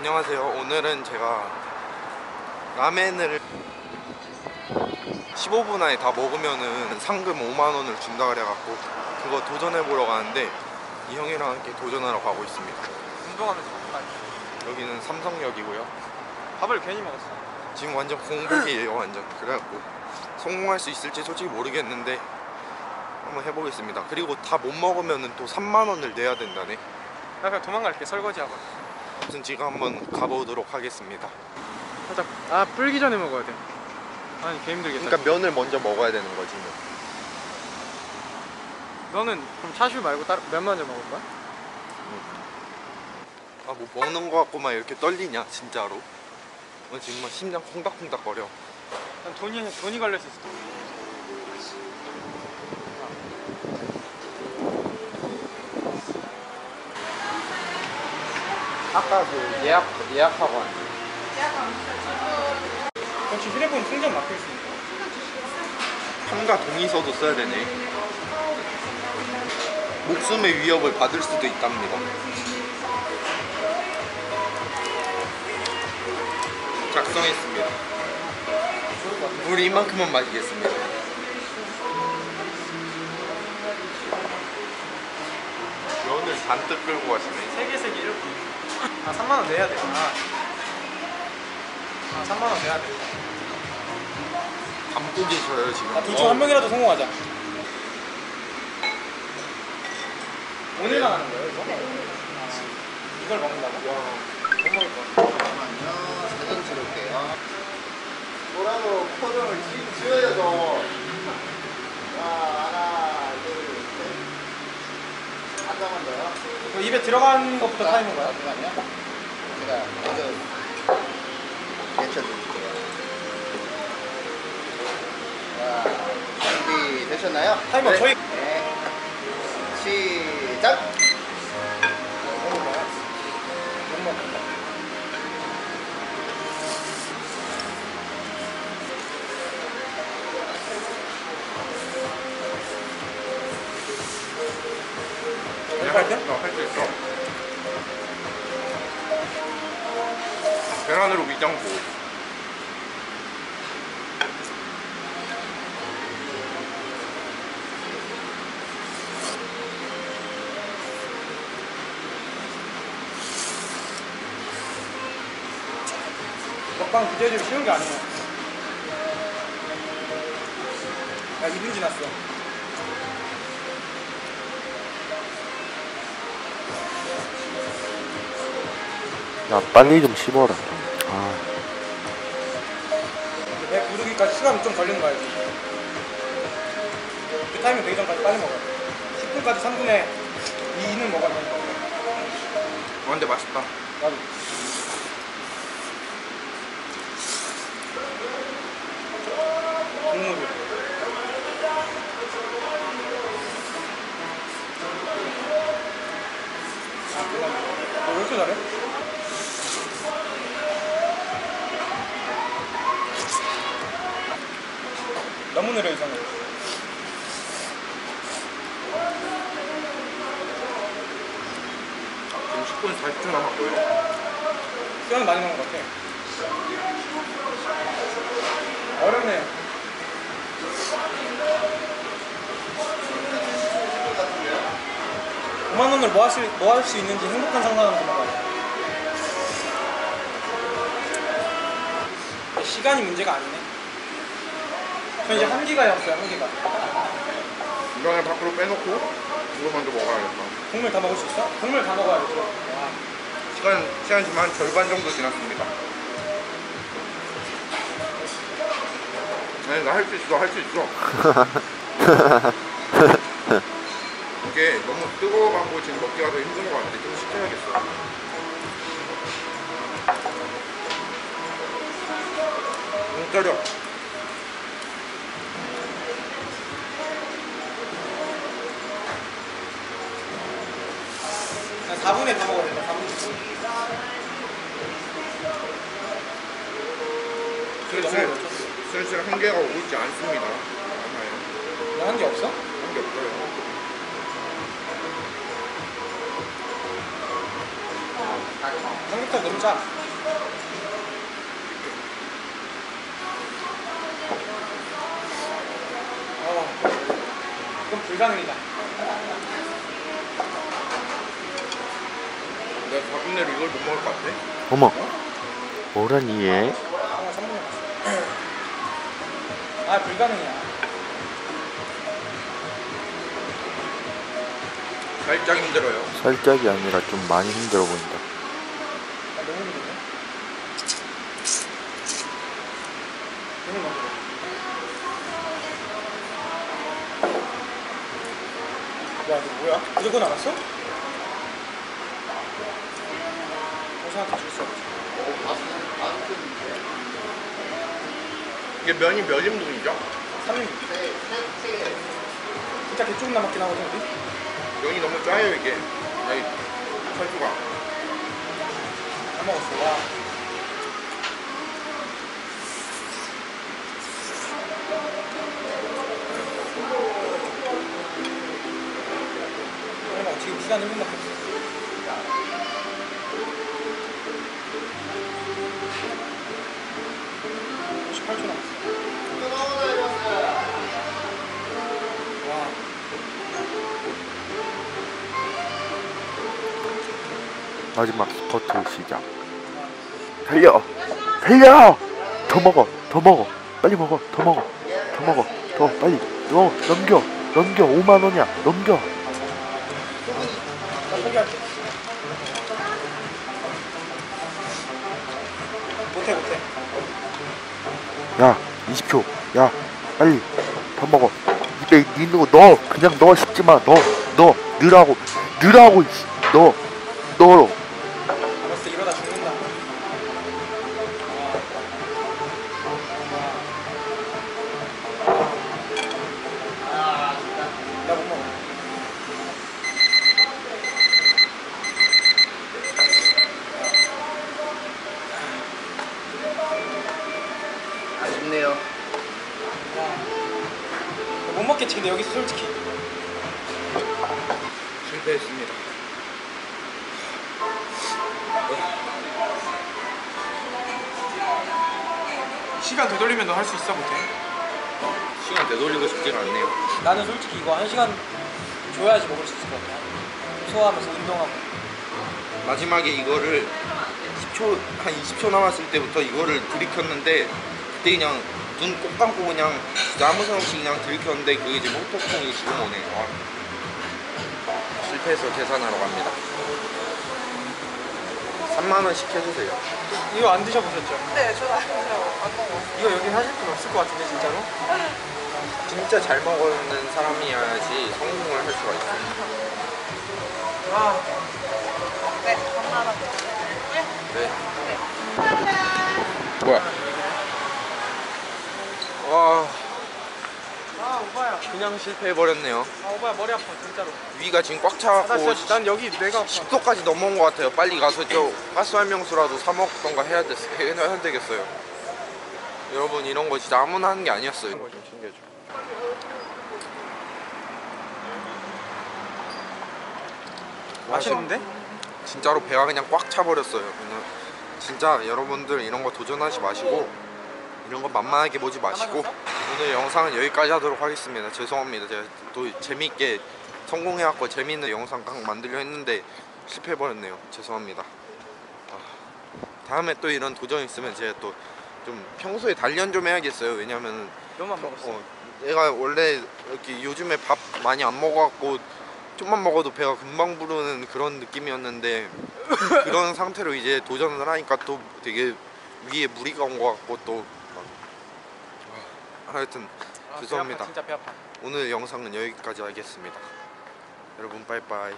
안녕하세요. 오늘은 제가 라멘을 15분 안에 다 먹으면은 상금 5만 원을 준다 그래갖고 그거 도전해 보러 가는데 이 형이랑 함께 도전하러 가고 있습니다. 운동하면서? 여기는 삼성역이고요. 밥을 괜히 먹었어. 지금 완전 공복이에요, 완전. 그래갖고 성공할 수 있을지 솔직히 모르겠는데 한번 해보겠습니다. 그리고 다 못 먹으면은 또 3만 원을 내야 된다네. 나 그냥 도망갈게 설거지하고. 아무튼 지금 한번 가보도록 하겠습니다. 살짝 아 불기 전에 먹어야 돼. 아니 개 힘들겠다. 그러니까 면을 먼저 먹어야 되는 거지. 뭐. 너는 그럼 차슈 말고 다른 면 먼저 먹을 거야? 아뭐 먹는 거 같고만 이렇게 떨리냐 진짜로 어, 지금 막 심장 콩닥콩닥 거려 난 돈이 돈이 걸릴 수 있어. 아까 그 예약 예약하고 왔는데. 그렇지 휴대폰 충전 막혀 있으니까. 참가 동의서도 써야 되네. 목숨의 위협을 받을 수도 있답니다. 작성했습니다. 물 이만큼만 마시겠습니다. 면을 잔뜩 끌고 가시네. 세개 세개 이렇게. 아 3만 원 내야 돼. 아. 아 3만 원 내야 돼. 담고 계셔요 지금 아, 둘중한 명이라도 성공하자. 오늘만 하는 거예요, 이거? 이걸 먹는다고? 못 먹을 거. 잠깐만요 사진 찍을게요 뭐라고 포즈를 지- 지어야죠 자 하나 둘셋 잠깐만 더요 그 입에 들어간 것부터 타이는 거야? 잠깐만요 제가 포즈 외쳐드릴게요 자 준비 되셨나요? 타이머 저희 할 때? 할수 있어 계란으로 위장고 먹방 비디오 쉬운 게 아니야. 야, 2분 지났어. 야 빨리 좀 씹어라 아내 부르기까지 시간이 좀 걸리는 거 알지? 그 타이밍 되기 전까지 빨리 먹어. 10분까지 3분의 2는 먹어야 돼. 어, 근데 맛있다 나도. 국물을. 아, 몰라. 너왜 이렇게 잘해? 너무 느려 이상해. 지금 10분 40초 남았고요 시간 많이 남은 것 같아. 어렵네. 오만 원을 뭐할 수, 뭐할 수 있는지 행복한 상상하면서 먹어요. 시간이 문제가 아니네. 저 이제 한 기가 없어요, 한 기가. 이거는 밖으로 빼놓고 이거 먼저 먹어야겠다 국물 다 먹을 수 있어? 국물 다 먹어야겠죠. 와. 시간, 시간 지금 한 절반 정도 지났습니다 아니 나 할 수 있어 할 수 있어 이게 너무 뜨거워갖고 지금 먹기가 더 힘든 것 같아 좀 식혀야겠어 못 때려 한 4분에 다 먹어야 된다, 4분. 슬슬 슬슬 한계가 오고 있지 않습니다 너한게 없어? 한게 없어요 삼겹살 너무 짜. 어, 그럼 불가능이다. 내가 가끔 내로 이걸 못 먹을 것 같아 어머 뭐라니 얘 하나 3분 남았어. 아, 불가능이야. 살짝 힘들어요 살짝이 아니라 좀 많이 힘들어 보인다 아, 너무 힘든데? 너무 힘들어. 야, 이거 뭐야? 이러고 나갔어? 고생한테 줄수 없지. 이게 면이 몇 인분이죠? 3인 진짜 개 조금 남았긴 하거든, 우리? 면이 너무 짜요 이게 여기 철수가 다 먹었어, 와. 지금 시간 1분밖에 없어. 마지막 스쿼트 시작. 달려! 달려! 더 먹어 더 먹어. 빨리 먹어 더 먹어. 더 먹어 더 빨리. 너 넘겨 넘겨. 5만 원이야. 넘겨. 나 포기할게. 못해 못해. 야 20초. 야 빨리. 더 먹어. 입에 거 넣어. 그냥 넣어 싶지마. 넣어 넣어. 넣으라고. 넣으라고. 넣어. 넣어 실패했습니다 시간 되돌리면 너 할 수 있어 못해? 시간 되돌리고 싶지가 않네요 나는 솔직히 이거 한 시간 줘야지 먹을 수 있을 것 같아. 소화하면서 운동하고. 마지막에 이거를 10초 한 20초 남았을 때부터 이거를 들이켰는데 그때 그냥 눈 꼭 감고 그냥 아무 생각 없이 그냥 들이켰는데 그게 이제 목통이 지금 오네요 아. 실패해서 계산하러 갑니다 3만 원씩 해주세요 이거 안 드셔보셨죠? 네, 저는 안 먹어요. 안 먹어. 이거 여기 하실 분 없을 것 같은데 진짜로? 진짜 잘 먹는 사람이어야지 성공을 할 수가 있어요 아, 네, 감사합니다. 네. 뭐야? 와 아 그냥 실패해버렸네요 아 오바야 머리 아파 진짜로. 위가 지금 꽉 아, 나 차갖고 진짜 난 여기 뇌가 아파. 10도까지 넘어온 것 같아요. 빨리 가서 저 가스 활명수라도 사 먹던가 해야, 됐, 해야 되겠어요. 여러분 이런 거 진짜 아무나 하는 게 아니었어요. 이거 좀 챙겨줘. 맛있는데? 진짜로 배가 그냥 꽉 차버렸어요. 그냥 진짜 여러분들 이런 거 도전하지 마시고 이런 거 만만하게 보지 마시고 오늘 영상은 여기까지 하도록 하겠습니다. 죄송합니다. 제가 또 재밌게 성공해갖고 재밌는 영상 각 만들려 했는데 실패해버렸네요. 죄송합니다. 아, 다음에 또 이런 도전 있으면 제가 또 좀 평소에 단련 좀 해야겠어요. 왜냐면 안 먹었어. 어, 내가 원래 이렇게 요즘에 밥 많이 안 먹어갖고 좀만 먹어도 배가 금방 부르는 그런 느낌이었는데 그런 상태로 이제 도전을 하니까 또 되게 위에 무리가 온 것 같고 또 하여튼 아, 배 죄송합니다. 아파, 진짜 배 아파. 오늘 영상은 여기까지 하겠습니다. 여러분 빠이빠이.